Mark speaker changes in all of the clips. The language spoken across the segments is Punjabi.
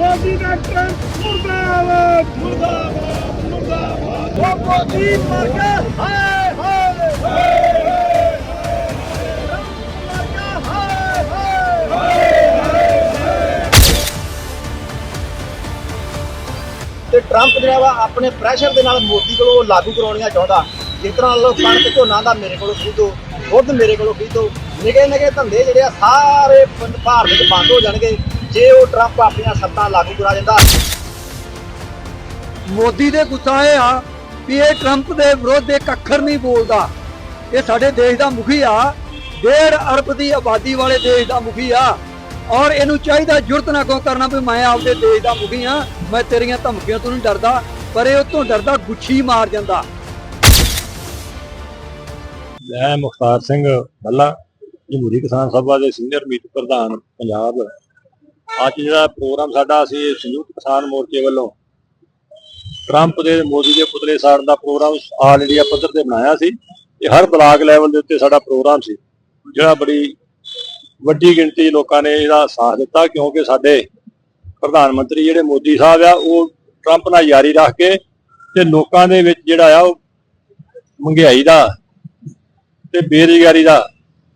Speaker 1: ਮੋਦੀ ਦਾ ਮੁਰਦਾਬਾਦ। ਮੁਰਦਾਬਾਦ ਮੁਰਦਾਬਾਦ। ਉਹ ਮੋਦੀ ਮਰ ਗਿਆ ਹਾਏ ਹਾਏ ਹਾਏ
Speaker 2: ਤੇ ਟਰੰਪ ਜਿਹੜਾ ਵਾ ਆਪਣੇ ਪ੍ਰੈਸ਼ਰ ਦੇ ਨਾਲ ਮੋਦੀ ਕੋਲੋਂ ਉਹ ਲਾਗੂ ਕਰਾਉਣੀਆਂ ਚਾਹੁੰਦਾ। ਜਿਸ ਤਰ੍ਹਾਂ ਲੋ ਕਣਕ ਝੋਨਾ ਦਾ ਮੇਰੇ ਕੋਲੋਂ ਖਰੀਦੋ, ਦੁੱਧ ਮੇਰੇ ਕੋਲੋਂ ਖਰੀਦੋ ਨਿਗੇ ਨਿਗੇ ਧੰਦੇ ਜਿਹੜੇ ਆ ਸਾਰੇ ਭਾਰਤ ਵਿੱਚ ਬੰਦ ਹੋ ਜਾਣਗੇ। ਜੇ ਉਹ ਟਰੰਪ ਆਪਣੀਆਂ ਸੱਤਾਂ ਲਾਗੂ ਕਰਾ ਦਿੰਦਾ।
Speaker 3: ਮੋਦੀ ਦੇ ਗੁੱਸਾ ਇਹ ਆ ਵੀ ਇਹ ਟਰੰਪ ਦੇ ਵਿਰੁੱਧ ਇੱਕ ਅੱਖਰ ਨਹੀਂ ਬੋਲਦਾ। ਇਹ ਸਾਡੇ ਦੇਸ਼ ਦਾ ਮੁਖੀ ਆ। 1.5 ਅਰਬ ਦੀ ਆਬਾਦੀ ਵਾਲੇ ਦੇਸ਼ ਦਾ ਮੁਖੀ ਆ। ਔਰ ਇਹਨੂੰ ਚਾਹੀਦਾ ਜੁਰਤ ਨਾ ਕਿਉਂ ਕਰਨਾ ਵੀ ਮੈਂ ਆਪਦੇ ਦੇਸ਼ ਦਾ ਮੁਖੀ ਆ। ਮੈਂ ਤੇਰੀਆਂ ਧਮਕੀਆਂ ਤੋਂ ਨਹੀਂ ਡਰਦਾ ਪਰ ਇਹ ਉਤੋਂ ਡਰਦਾ ਗੁੱਛੀ ਮਾਰ ਜਾਂਦਾ।
Speaker 4: ਮੈਂ ਮੁਖਤਾਰ ਸਿੰਘ ਬੱਲਾ ਜਮਹੂਰੀ ਕਿਸਾਨ ਸਭਾ ਦੇ ਸੀਨੀਅਰ ਮੀਤ ਪ੍ਰਧਾਨ ਪੰਜਾਬ। ਅੱਜ ਜਿਹੜਾ ਪ੍ਰੋਗਰਾਮ ਸਾਡਾ ਅਸੀਂ ਸੰਯੁਕਤ ਕਿਸਾਨ ਮੋਰਚੇ ਵੱਲੋਂ ਟਰੰਪ ਦੇ ਮੋਦੀ ਦੇ ਪੁਤਲੇ ਸਾੜਨ ਦਾ ਪ੍ਰੋਗਰਾਮ ਆਲ ਇੰਡੀਆ ਪੱਧਰ ਤੇ ਬਣਾਇਆ ਸੀ ਇਹ ਹਰ ਬਲਾਕ ਲੈਵਲ ਦੇ ਉੱਤੇ ਸਾਡਾ ਪ੍ਰੋਗਰਾਮ ਸੀ। ਜਿਹੜਾ ਬੜੀ ਵੱਡੀ ਗਿਣਤੀ 'ਚ ਲੋਕਾਂ ਨੇ ਇਹਦਾ ਸਾਥ ਦਿੱਤਾ ਕਿਉਂਕਿ ਸਾਡੇ ਪ੍ਰਧਾਨ ਮੰਤਰੀ ਜਿਹੜੇ ਮੋਦੀ ਸਾਹਿਬ ਆ, ਉਹ ਟਰੰਪ ਨਾਲ ਯਾਰੀ ਰੱਖ ਕੇ ਤੇ ਲੋਕਾਂ ਦੇ ਵਿੱਚ ਜਿਹੜਾ ਆ ਉਹ ਮਹਿੰਗਾਈ ਦਾ ਤੇ ਬੇਰੁਜ਼ਗਾਰੀ ਦਾ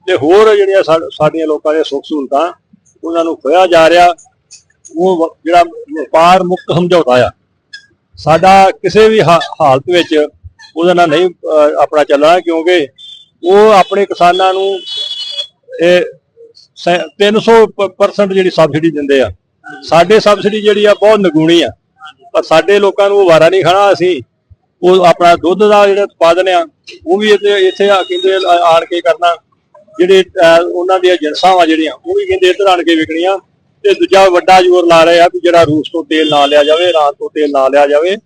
Speaker 4: ਤੇ ਹੋਰ ਜਿਹੜੀਆਂ ਸਾ- ਸਾਡੀਆਂ ਲੋਕਾਂ ਦੇ ਸੁੱਖ ਸਹੂਲਤਾਂ ਉਹਨਾਂ ਨੂੰ ਖੋਇਆ ਜਾ ਰਿਹਾ, ਉਹ ਜਿਹੜਾ ਵਪਾਰ ਮੁਕਤ ਸਮਝੌਤਾ ਆ। ਸਾਡਾ ਕਿਸੇ ਵੀ ਹਾਲਤ ਵਿੱਚ ਉਹਦੇ ਨਾਲ ਨਹੀਂ ਆਪਣਾ ਚੱਲਣਾ, ਕਿਉਂਕਿ ਉਹ ਆਪਣੇ ਕਿਸਾਨਾਂ ਨੂੰ ਇਹ 300% ਜਿਹੜੀ ਸਬਸਿਡੀ ਦਿੰਦੇ ਆ। ਸਾਡੇ ਸਬਸਿਡੀ ਜਿਹੜੀ ਆ, ਬਹੁਤ ਨਗੂਣੀ ਆ। ਪਰ ਸਾਡੇ ਲੋਕਾਂ ਨੂੰ ਉਹ ਵਾਰਾ ਨਹੀਂ ਖਾਣਾ ਅਸੀਂ ਉਹ ਆਪਣਾ ਦੁੱਧ ਦਾ ਜਿਹੜਾ ਉਤਪਾਦਨ ਆ, ਉਹ ਵੀ ਇੱਥੇ ਇੱਥੇ ਆ, ਕਹਿੰਦੇ ਆਣ ਕੇ ਕਰਨਾ। ਜਿਹੜੇ ਉਹਨਾਂ ਦੀਆਂ ਏਜੰਸਾਂ ਵਾ ਜਿਹੜੀਆਂ ਉਹ ਵੀ ਕਹਿੰਦੇ ਇੱਧਰ ਆਣ ਕੇ ਵਿਕਣੀਆਂ। ਤੇ ਦੂਜਾ ਵੱਡਾ ਜ਼ੋਰ ਲਾ ਰਹੇ ਆ ਵੀ ਜਿਹੜਾ ਰੂਸ ਤੋਂ ਤੇਲ ਨਾ ਲਿਆ ਜਾਵੇ ਇਰਾਨ ਤੋਂ ਤੇਲ ਨਾ ਲਿਆ ਜਾਵੇ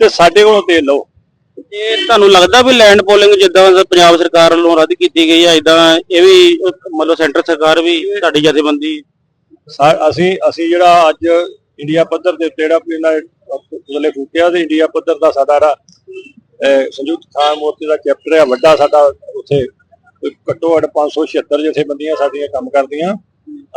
Speaker 4: ਤੇ ਸਾਡੇ ਕੋਲੋਂ ਤੇਲ ਲਓ।
Speaker 5: ਇਹ ਤੁਹਾਨੂੰ ਲੱਗਦਾ ਵੀ ਲੈਂਡ ਪੋਲਿੰਗ ਜਿੱਦਾਂ ਪੰਜਾਬ ਸਰਕਾਰ ਵੱਲੋਂ ਰੱਦ ਕੀਤੀ ਗਈ ਹੈ ਇਦਾਂ ਇਹ ਵੀ ਮਤਲਬ ਸੈਂਟਰ ਸਰਕਾਰ ਵੀ ਤੁਹਾਡੀ ਜਥੇਬੰਦੀ
Speaker 4: ਅਸੀਂ ਅਸੀਂ ਜਿਹੜਾ ਅੱਜ ਇੰਡੀਆ ਪੱਧਰ ਦੇ ਉੱਤੇ ਜਿਹੜਾ ਇਹਨਾਂ ਨੇ ਫੂਕਿਆ ਤੇ ਇੰਡੀਆ ਪੱਧਰ ਦਾ ਸਾਡਾ ਸੰਯੁਕਤ ਕਿਸਾਨ ਮੋਰਚੇ ਦਾ ਚੈਪਟਰ ਹੈ ਵੱਡਾ ਸਾਡਾ ਉੱਥੇ ਘੱਟੋ ਘੱਟ 576 ਜਥੇਬੰਦੀਆਂ ਸਾਡੀਆਂ ਕੰਮ ਕਰਦੀਆਂ।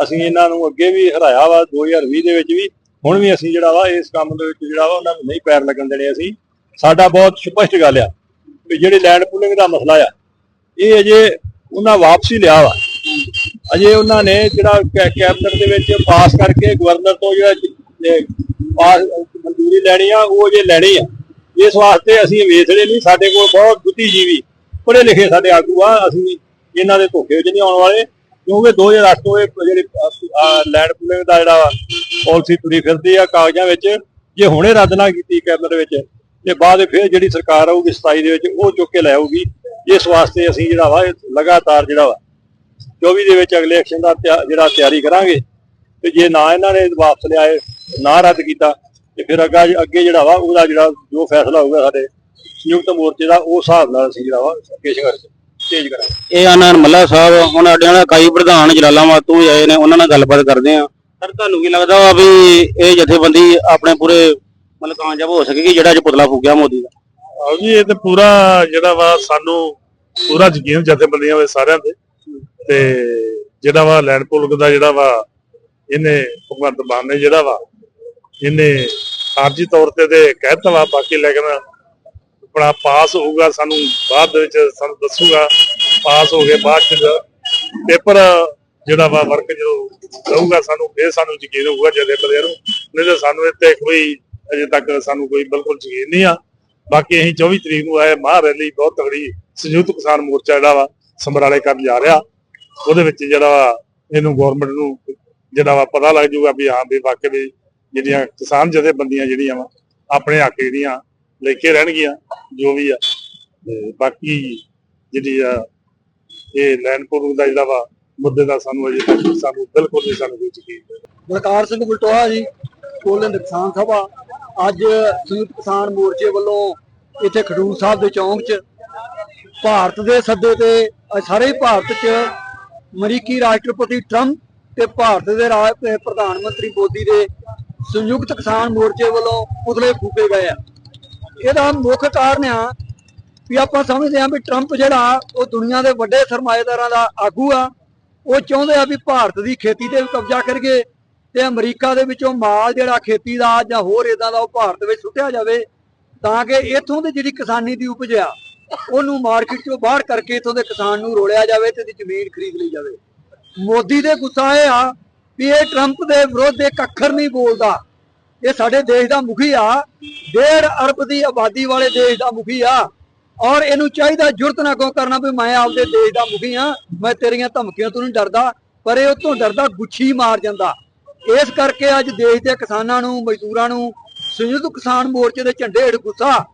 Speaker 4: ਅਸੀਂ ਇਹਨਾਂ ਨੂੰ ਅੱਗੇ ਵੀ ਹਰਾਇਆ ਵਾ 2020 ਦੇ ਵਿੱਚ ਵੀ। ਹੁਣ ਵੀ ਅਸੀਂ ਜਿਹੜਾ ਵਾ, ਇਸ ਕੰਮ ਦੇ ਵਿੱਚ ਜਿਹੜਾ ਵਾ, ਉਹਨਾਂ ਨੂੰ ਨਹੀਂ ਪੈਰ ਲੱਗਣ ਦੇਣੇ ਅਸੀਂ। ਸਾਡਾ ਬਹੁਤ ਸਪਸ਼ਟ ਗੱਲ ਆ ਵੀ ਜਿਹੜੀ ਲੈਂਡ ਪੂਲਿੰਗ ਦਾ ਮਸਲਾ ਆ, ਇਹ ਅਜੇ ਉਹਨਾਂ ਵਾਪਸੀ ਲਿਆ ਵਾ। ਅਜੇ ਉਹਨਾਂ ਨੇ ਜਿਹੜਾ ਕੈ- ਕੈਬਨਿਟ ਦੇ ਵਿੱਚ ਪਾਸ ਕਰਕੇ ਗਵਰਨਰ ਤੋਂ ਜਿਹੜਾ ਪਾਸ, ਮਨਜ਼ੂਰੀ ਲੈਣੀ ਆ, ਉਹ ਅਜੇ ਲੈਣੀ ਆ। ਇਸ ਵਾਸਤੇ ਅਸੀਂ ਵੇਖਦੇ ਨਹੀਂ, ਸਾਡੇ ਕੋਲ ਬਹੁਤ ਬੁੱਧੀਜੀਵੀ ਪੜ੍ਹੇ ਲਿਖੇ ਸਾਡੇ ਆਗੂ ਆ, ਅਸੀਂ ਇਹਨਾਂ ਦੇ ਧੋਖੇ ਵਿੱਚ ਨਹੀਂ ਆਉਣ ਵਾਲੇ। ਕਿਉਂਕਿ 2008 ਤੋਂ ਇਹ ਜਿਹੜੇ ਲੈਂਡ ਪੂਲਿੰਗ ਦਾ ਜਿਹੜਾ ਪਾਲਿਸੀ ਤੁਰੀ ਫਿਰਦੀ ਆ ਕਾਗਜ਼ਾਂ ਵਿੱਚ, ਜੇ ਹੁਣੇ ਰੱਦ ਨਾ ਕੀਤੀ ਕੈਬਨਿਟ ਵਿੱਚ, ਤੇ ਬਾਅਦ ਫਿਰ ਜਿਹੜੀ ਸਰਕਾਰ ਆਊਗੀ 27 ਦੇ ਵਿੱਚ, ਉਹ ਚੁੱਕ ਕੇ ਲੈ ਆਊਗੀ। ਇਸ ਵਾਸਤੇ ਅਸੀਂ ਜਿਹੜਾ ਵਾ, ਲਗਾਤਾਰ ਜਿਹੜਾ ਵਾ 24 ਦੇ ਵਿੱਚ ਅਗਲੇ ਐਕਸ਼ਨ ਦਾ ਤਿਆ- ਜਿਹੜਾ ਤਿਆਰੀ ਕਰਾਂਗੇ। ਤੇ ਜੇ ਨਾ ਇਹਨਾਂ ਨੇ ਵਾਪਸ ਲਿਆਏ, ਨਾ ਰੱਦ ਕੀਤਾ, ਤੇ ਫਿਰ ਅੱਗਾ, ਅੱਗੇ ਜਿਹੜਾ ਵਾ, ਉਹਦਾ ਜਿਹੜਾ ਜੋ ਫੈਸਲਾ ਹੋਊਗਾ ਸਾਡੇ ਸੰਯੁਕਤ ਮੋਰਚੇ ਦਾ ਉਹ ਹਿਸਾਬ ਨਾਲ ਅਸੀਂ ਜਿਹੜਾ ਵਾ ਅੱਗੇ ਸੰਘਰਸ਼ ਤੇਜ਼ ਕਰਾਂਗੇ।
Speaker 5: ਇਹ ਆਨੰਦ ਮੱਲਾ ਸਾਹਿਬ ਹੁਣ ਨਾਲ ਇਕਾਈ ਪ੍ਰਧਾਨ ਜਲਾਲਾਬਾਦ ਤੋਂ ਵੀ ਆਏ ਨੇ ਉਹਨਾਂ ਨਾਲ ਗੱਲਬਾਤ ਕਰਦੇ ਆ ਸਰ ਤੁਹਾਨੂੰ ਕੀ ਲੱਗਦਾ ਵਾ ਵੀ ਇਹ ਜਥੇਬੰਦੀ ਆਪਣੇ ਪੂਰੇ ਮਤਲਬ ਕਾਮਯਾਬ ਹੋ ਸਕੇਗੀ ਜਿਹੜਾ ਅੱਜ ਪੁਤਲਾ ਫੂਕਿਆ ਮੋਦੀ ਦਾ?
Speaker 6: ਆਓ ਜੀ ਇਹ ਤੇ ਪੂਰਾ ਜਿਹੜਾ ਵਾ ਸਾਨੂੰ ਪੂਰਾ ਯਕੀਨ ਜਥੇਬੰਦੀਆਂ ਵਿੱਚ ਸਾਰਿਆਂ ਤੇ। ਤੇ ਜਿਹੜਾ ਵਾ ਲੈਂਡ ਪੁਲਿੰਗ ਦਾ ਜਿਹੜਾ ਵਾ ਇਹਨੇ ਭਗਵੰਤ ਮਾਨ ਨੇ ਜਿਹੜਾ ਵਾ ਇਹਨੇ ਆਰਜੀ ਤੌਰ ਤੇ ਤੇ ਕਹਿਤਾ ਵਾ ਬਾਕੀ ਲੇਕਿਨ ਆਪਣਾ ਪਾਸ ਹੋਊਗਾ, ਸਾਨੂੰ ਬਾਅਦ ਵਿੱਚ ਸਾਨੂੰ ਦੱਸੂਗਾ, ਪਾਸ ਹੋ ਗਏ ਬਾਅਦ ਚ ਪੇਪਰ, ਜਿਹੜਾ ਵਾ ਵਰਕ ਜਦੋਂ ਰਹੂਗਾ, ਸਾਨੂੰ ਫੇਰ ਸਾਨੂੰ ਯਕੀਨ ਹੋਊਗਾ ਜਥੇਬੰਦੀਆਂ ਨੂੰ, ਨਹੀਂ ਤਾਂ ਸਾਨੂੰ ਇਹ ਕੋਈ ਅਜੇ ਤੱਕ ਸਾਨੂੰ ਕੋਈ ਬਿਲਕੁਲ ਯਕੀਨ ਨਹੀਂ ਆ। ਬਾਕੀ ਅਸੀਂ 24 ਤਰੀਕ ਨੂੰ ਆਏ, ਮਹਾ ਰੈਲੀ, ਬਹੁਤ ਤਗੜੀ ਸੰਯੁਕਤ ਕਿਸਾਨ ਮੋਰਚਾ ਜਿਹੜਾ ਵਾ ਸਮਰਾਲੇ ਕਰਨ ਜਾ ਰਿਹਾ। ਉਹਦੇ ਵਿੱਚ ਜਿਹੜਾ ਵਾ ਇਹਨੂੰ ਗਵਰਨਮੈਂਟ ਨੂੰ ਜਿਹੜਾ ਵਾ ਪਤਾ ਲੱਗ ਜਾਊਗਾ ਵੀ ਹਾਂ ਵੀ ਵਾਕਈ ਵੀ ਜਿਹੜੀਆਂ ਕਿਸਾਨ ਜਥੇਬੰਦੀਆਂ ਜਿਹੜੀਆਂ ਵਾ, ਆਪਣੇ ਹੱਕ ਜਿਹੜੀਆਂ ਲੈ ਕੇ ਰਹਿਣਗੀਆਂ, ਜੋ ਵੀ ਆ। ਤੇ ਬਾਕੀ ਜਿਹੜੀ ਆ, ਇਹ ਲੈਂਡ ਦਾ ਜਿਹੜਾ ਵਾ, ਮੁੱਦੇ ਦਾ ਸਾਨੂੰ ਅਜੇ ਤੱਕ ਸਾਨੂੰ ਬਿਲਕੁਲ ਨਹੀਂ ਸਾਨੂੰ ਕੋਈ ਯਕੀਨ
Speaker 3: ਬਲਕਾਰ ਸਿੰਘ ਬਲਟੋਹਾ ਜੀ ਕੋਲਨ ਕਿਸਾਨ ਸਭਾ। ਅੱਜ ਸੰਯੁਕਤ ਕਿਸਾਨ ਮੋਰਚੇ ਵੱਲੋਂ ਇੱਥੇ ਖਡੂਰ ਸਾਹਿਬ ਦੇ ਚੌਂਕ 'ਚ ਭਾਰਤ ਦੇ ਸੱਦੇ ਤੇ ਸਾਰੇ ਭਾਰਤ 'ਚ ਅਮਰੀਕੀ ਰਾਸ਼ਟਰਪਤੀ ਟਰੰਪ ਤੇ ਭਾਰਤ ਦੇ ਰਾਜ ਪ੍ਰਧਾਨ ਮੰਤਰੀ ਮੋਦੀ ਦੇ ਸੰਯੁਕਤ ਕਿਸਾਨ ਮੋਰਚੇ ਵੱਲੋਂ ਪੁਤਲੇ ਫੂਕੇ ਗਏ ਆ। ਇਹਦਾ ਮੁੱਖ ਕਾਰਨ ਆ ਵੀ ਆਪਾਂ ਸਮਝਦੇ ਆ ਵੀ ਟਰੰਪ ਜਿਹੜਾ, ਉਹ ਦੁਨੀਆ ਦੇ ਵੱਡੇ ਸਰਮਾਏਦਾਰਾਂ ਦਾ ਆਗੂ ਆ। ਉਹ ਚਾਹੁੰਦੇ ਆ ਵੀ ਭਾਰਤ ਦੀ ਖੇਤੀ ਤੇ ਵੀ ਕਬਜ਼ਾ ਕਰੀਏ ਤੇ ਅਮਰੀਕਾ ਦੇ ਵਿੱਚੋਂ ਮਾਲ ਜਿਹੜਾ ਖੇਤੀ ਦਾ ਜਾਂ ਹੋਰ ਇਦਾਂ ਦਾ ਉਹ ਭਾਰਤ ਵਿੱਚ ਸੁੱਟਿਆ ਜਾਵੇ ਤਾਂ ਕਿ ਇੱਥੋਂ ਦੀ ਜਿਹੜੀ ਕਿਸਾਨੀ ਦੀ ਉਪਜ ਆ, ਉਹਨੂੰ ਮਾਰਕੀਟ ਚੋਂ ਬਾਹਰ ਕਰਕੇ ਇੱਥੋਂ ਦੇ ਕਿਸਾਨ ਨੂੰ ਰੋਲਿਆ ਜਾਵੇ ਤੇ ਇਹਦੀ ਜ਼ਮੀਨ ਖਰੀਦ ਲਈ ਜਾਵੇ। ਮੋਦੀ ਦੇ ਗੁੱਸਾ ਇਹ ਆ ਵੀ ਇਹ ਟਰੰਪ ਦੇ ਵਿਰੁੱਧ ਇੱਕ ਅੱਖਰ ਨਹੀਂ ਬੋਲਦਾ। ਇਹ ਸਾਡੇ ਦੇਸ਼ ਦਾ ਮੁਖੀ ਆ। ਡੇਢ ਅਰਬ ਦੀ ਆਬਾਦੀ ਵਾਲੇ ਦੇਸ਼ ਦਾ ਮੁਖੀ ਆ। ਔਰ ਇਹਨੂੰ ਚਾਹੀਦਾ ਜੁਰਤ ਨਾ ਕੋ ਕਰਨਾ ਵੀ ਮੈਂ ਆਪਦੇ ਦੇਸ਼ ਦਾ ਮੁਖੀ ਆ। ਮੈਂ ਤੇਰੀਆਂ ਧਮਕੀਆਂ ਤੋਂ ਨਹੀਂ ਡਰਦਾ, ਪਰ ਇਹ ਉਤੋਂ ਡਰਦਾ ਗੁੱਛੀ ਮਾਰ ਜਾਂਦਾ। ਇਸ ਕਰਕੇ ਅੱਜ ਦੇਸ਼ ਦੇ ਕਿਸਾਨਾਂ ਨੂੰ, ਮਜ਼ਦੂਰਾਂ ਨੂੰ, ਸੰਯੁਕਤ ਕਿਸਾਨ ਮੋਰਚੇ ਦੇ ਝੰਡੇ ਹੇਠ ਗੁੱਸਾ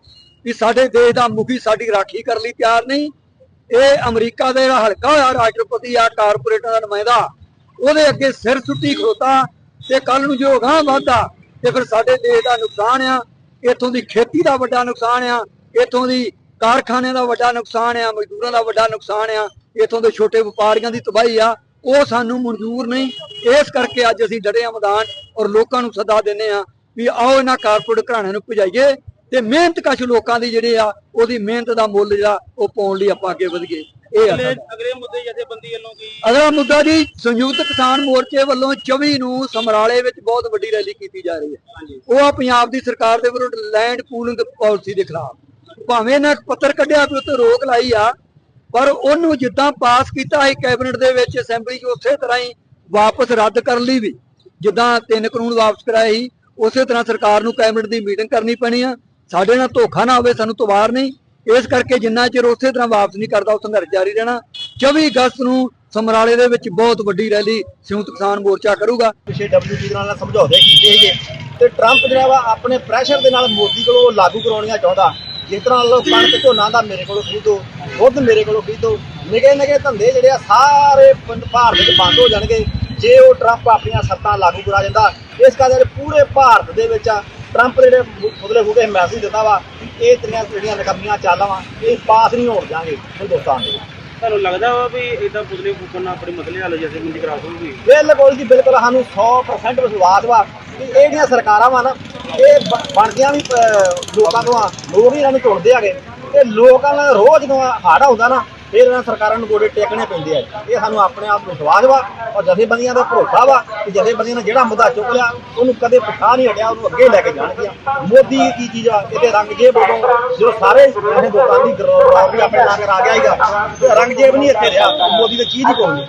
Speaker 3: ਵੀ ਸਾਡੇ ਦੇਸ਼ ਦਾ ਮੁਖੀ ਸਾਡੀ ਰਾਖੀ ਕਰਨ ਲਈ ਤਿਆਰ ਨਹੀਂ। ਇਹ ਅਮਰੀਕਾ ਦੇ ਜਿਹੜਾ ਹਲਕਾ ਹੋਇਆ, ਰਾਸ਼ਟਰਪਤੀ ਆ, ਕਾਰਪੋਰੇਟਾਂ ਦਾ ਨੁਮਾਇੰਦਾ, ਉਹਦੇ ਅੱਗੇ ਸਿਰ ਸੁੱਟੀ ਖਲੋਤਾ ਤੇ ਕੱਲ ਨੂੰ ਜੋ ਗਾਂ ਵਾਧਾ ਤੇ ਫਿਰ ਸਾਡੇ ਦੇਸ਼ ਦਾ ਨੁਕਸਾਨ ਆ, ਇੱਥੋਂ ਦੀ ਖੇਤੀ ਦਾ ਵੱਡਾ ਨੁਕਸਾਨ ਆ, ਇੱਥੋਂ ਦੀ ਕਾਰਖਾਨੇ ਦਾ ਵੱਡਾ ਨੁਕਸਾਨ ਆ, ਮਜ਼ਦੂਰਾਂ ਦਾ ਵੱਡਾ ਨੁਕਸਾਨ ਆ, ਇੱਥੋਂ ਦੇ ਛੋਟੇ ਵਪਾਰੀਆਂ ਦੀ ਤਬਾਹੀ ਆ, ਉਹ ਸਾਨੂੰ ਮਨਜ਼ੂਰ ਨਹੀਂ। ਇਸ ਕਰਕੇ ਅੱਜ ਅਸੀਂ ਡੜੇ ਆ ਮੈਦਾਨ ਔਰ ਲੋਕਾਂ ਨੂੰ ਸੱਦਾ ਦਿੰਨੇ ਆ ਵੀ ਆਓ ਇਹਨਾਂ ਕਾਰਪੋਰੇਟ ਘਰਾਣਿਆਂ ਨੂੰ ਭਜਾਈਏ ਤੇ ਮਿਹਨਤ ਕਸ਼ ਲੋਕਾਂ ਦੀ ਜਿਹੜੀ ਆ, ਉਹਦੀ ਮਿਹਨਤ ਦਾ ਮੁੱਲ ਜਿਹੜਾ, ਉਹ ਪਾਉਣ ਲਈ ਆਪਾਂ ਅੱਗੇ ਵਧੀਏ। ਇਹ ਆ ਸਾਡਾ।
Speaker 5: ਅਗਲੇ ਮੁੱਦੇ ਜਥੇਬੰਦੀ ਵੱਲੋਂ ਕੀ?
Speaker 3: ਅਗਲਾ ਮੁੱਦਾ ਜੀ ਸੰਯੁਕਤ ਕਿਸਾਨ ਮੋਰਚੇ ਵੱਲੋਂ 24 ਨੂੰ ਸਮਰਾਲੇ ਵਿੱਚ ਬਹੁਤ ਵੱਡੀ ਰੈਲੀ ਕੀਤੀ ਜਾ ਰਹੀ ਹੈ। ਉਹ ਆ ਪੰਜਾਬ ਦੀ ਸਰਕਾਰ ਦੇ ਵਿਰੁੱਧ ਲੈਂਡ ਪੂਲਿੰਗ ਪਾਲਿਸੀ ਦੇ ਖਿਲਾਫ। ਭਾਵੇਂ ਇੱਕ ਪੱਤਰ ਕੱਢਿਆ ਵੀ ਉੱਤੇ ਰੋਕ ਲਾਈ ਆ ਪਰ ਉਹਨੂੰ ਜਿੱਦਾਂ ਪਾਸ ਕੀਤਾ ਹੈ ਕੈਬਨਿਟ ਦੇ ਵਿੱਚ ਅਸੈਂਬਲੀ 'ਚ ਉਸੇ ਤਰ੍ਹਾਂ ਹੀ ਵਾਪਸ ਰੱਦ ਕਰਨ ਲਈ ਵੀ ਜਿੱਦਾਂ ਤਿੰਨ ਕਾਨੂੰਨ ਵਾਪਸ ਕਰਾਏ ਸੀ ਉਸੇ ਤਰ੍ਹਾਂ ਸਰਕਾਰ ਨੂੰ ਕੈਬਨਿਟ ਦੀ ਮੀਟਿੰਗ ਕਰਨੀ ਪੈਣੀ ਆ। ਸਾਡੇ ਨਾਲ ਧੋਖਾ ਨਾ ਹੋਵੇ ਸਾਨੂੰ ਤਵਾਰ ਨਹੀਂ। ਇਸ ਕਰਕੇ ਜਿੰਨਾ ਚਿਰ ਉਸੇ ਤਰ੍ਹਾਂ ਵਾਪਸ ਨਹੀਂ ਕਰਦਾ ਉਹ ਸੰਘਰਸ਼ ਜਾਰੀ ਰਹਿਣਾ। 24 ਅਗਸਤ ਨੂੰ ਸਮਰਾਲੇ ਦੇ ਵਿੱਚ ਬਹੁਤ ਵੱਡੀ ਰੈਲੀ ਸੰਯੁਕਤ ਕਿਸਾਨ ਮੋਰਚਾ ਕਰੂਗਾ।
Speaker 2: ਪਿਛੇ ਡਬਲਯੂਟੀ ਨਾਲ ਸਮਝੌਤੇ ਕੀਤੇ ਸੀਗੇ ਤੇ ਟਰੰਪ ਜਿਹੜਾ ਵਾ ਆਪਣੇ ਪ੍ਰੈਸ਼ਰ ਦੇ ਨਾਲ ਮੋਦੀ ਕੋਲੋਂ ਲਾਗੂ ਕਰਾਉਣੀਆਂ ਚਾਹੁੰਦਾ। ਜਿਸ ਤਰ੍ਹਾਂ ਲੋ ਕਣਕ ਝੋਨਾ ਦਾ ਮੇਰੇ ਕੋਲੋਂ ਖਰੀਦੋ, ਦੁੱਧ ਮੇਰੇ ਕੋਲੋਂ ਖਰੀਦੋ ਨਿਗੇ ਨਿਗੇ ਧੰਦੇ ਜਿਹੜੇ ਆ ਸਾਰੇ ਭਾਰਤ ਵਿੱਚ ਬੰਦ ਹੋ ਜਾਣਗੇ। ਜੇ ਉਹ ਟਰੰਪ ਆਪਣੀਆਂ ਸੱਤਾਂ ਲਾਗੂ ਕਰਾ ਜਾਂਦਾ ਇਸ ਕਰਕੇ ਪੂਰੇ ਭਾਰਤ ਦੇ ਵਿੱਚ ਟਰੰਪ ਜਿਹੜੇ ਮੁਦਲੇ ਫੂਕੇ ਮੈਸੇਜ ਦਿੰਦਾ ਵਾ ਕਿ ਇਹ ਤੇਰੀਆਂ ਜਿਹੜੀਆਂ ਨਕਮੀਆਂ ਚਾਲਾਂ ਵਾ ਇਹ ਪਾਸ ਨਹੀਂ ਹੋਣ ਜਾਣਗੇ ਹਿੰਦੁਸਤਾਨ ਦੇ
Speaker 5: ਤੁਹਾਨੂੰ ਲੱਗਦਾ ਵਾ ਵੀ ਇਦਾਂ ਪੁਤਲੇ ਫੂਕਣ ਨਾਲ ਆਪਣੇ ਮਸਲੇ ਹੱਲ ਜਥੇਬੰਦੀ ਕਰਾ ਸਕੂਗੀ
Speaker 2: ਬਿਲਕੁਲ ਜੀ ਬਿਲਕੁਲ ਸਾਨੂੰ 100% ਵਿਸ਼ਵਾਸ ਵਾ ਕਿ ਇਹ ਜਿਹੜੀਆਂ ਸਰਕਾਰਾਂ ਵਾ ਨਾ ਇਹ ਬਣਦੀਆਂ ਵੀ ਲੋਕਾਂ ਤੋਂ ਆ ਲੋਕ ਹੀ ਇਹਨਾਂ ਨੂੰ ਚੁਣਦੇ ਹੈਗੇ। ਤੇ ਲੋਕਾਂ ਦਾ ਰੋਜ਼ ਜਦੋਂ ਹਾੜਾ ਹੁੰਦਾ ਨਾ ਫਿਰ ਇਹਨਾਂ ਸਰਕਾਰਾਂ ਨੂੰ ਗੋਡੇ ਟੇਕਣੇ ਪੈਂਦੇ ਆ ਇਹ ਸਾਨੂੰ ਆਪਣੇ ਆਪ ਵਿਸ਼ਵਾਸ ਵਾ ਔਰ ਜਥੇਬੰਦੀਆਂ ਦਾ ਭਰੋਸਾ ਵਾ ਕਿ ਜਥੇਬੰਦੀਆਂ ਨੇ ਜਿਹੜਾ ਮੁੱਦਾ ਚੁੱਕ ਲਿਆ, ਉਹਨੂੰ ਕਦੇ ਪਿਛਾ ਨਹੀਂ ਹਟਿਆ, ਉਹਨੂੰ ਅੱਗੇ ਲੈ ਕੇ ਜਾਣਗੀਆਂ। ਮੋਦੀ ਕੀ ਚੀਜ਼ ਆ? ਇਹਦੇ ਰੰਗ ਜੇਬ ਉਦੋਂ ਜਦੋਂ ਸਾਰੇ ਇਹ ਲੋਕਾਂ ਦੀ ਗਰੋਹ ਵੀ ਆਪਣੇ ਨਾਲ ਕਰਾ ਗਿਆ ਸੀਗਾ ਤੇ ਰੰਗ ਜੇਬ ਨਹੀਂ ਇੱਥੇ ਰਿਹਾ। ਮੋਦੀ ਦੀ ਚੀਜ਼ ਹੀ ਕੋਈ ਨਹੀਂ।